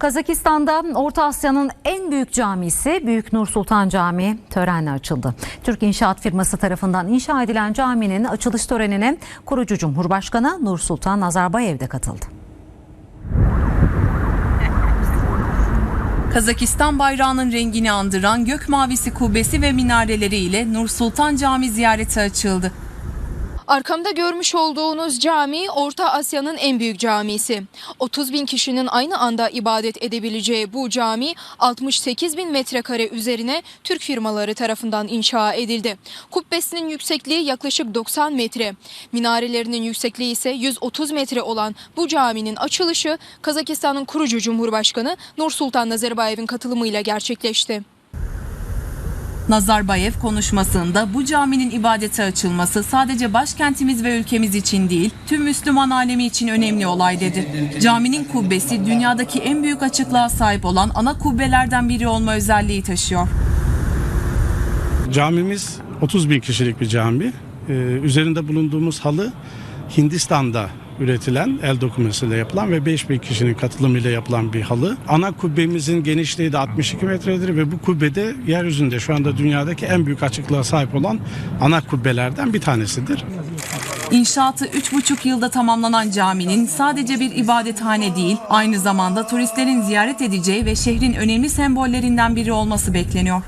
Kazakistan'da Orta Asya'nın en büyük camisi Büyük Nur Sultan Camii törenle açıldı. Türk İnşaat firması tarafından inşa edilen caminin açılış törenine kurucu Cumhurbaşkanı Nur Sultan Nazarbayev de katıldı. Kazakistan bayrağının rengini andıran gök mavisi kubbesi ve minareleriyle Nur Sultan Camii ziyareti açıldı. Arkamda görmüş olduğunuz cami Orta Asya'nın en büyük camisi. 30 bin kişinin aynı anda ibadet edebileceği bu cami 68 bin metrekare üzerine Türk firmaları tarafından inşa edildi. Kubbesinin yüksekliği yaklaşık 90 metre. Minarelerinin yüksekliği ise 130 metre olan bu caminin açılışı Kazakistan'ın kurucu Cumhurbaşkanı Nursultan Nazarbayev'in katılımıyla gerçekleşti. Nazarbayev konuşmasında bu caminin ibadete açılması sadece başkentimiz ve ülkemiz için değil, tüm Müslüman alemi için önemli olay dedi. Caminin kubbesi dünyadaki en büyük açıklığa sahip olan ana kubbelerden biri olma özelliği taşıyor. Camimiz 30 bin kişilik bir cami. Ee, üzerinde bulunduğumuz halı Hindistan'da üretilen el dokumesiyle yapılan ve 5 bin kişinin katılımıyla yapılan bir halı. Ana kubbemizin genişliği de 62 metredir ve bu kubbede yeryüzünde şu anda dünyadaki en büyük açıklığa sahip olan ana kubbelerden bir tanesidir. İnşaatı 3,5 yılda tamamlanan caminin sadece bir ibadethane değil, aynı zamanda turistlerin ziyaret edeceği ve şehrin önemli sembollerinden biri olması bekleniyor.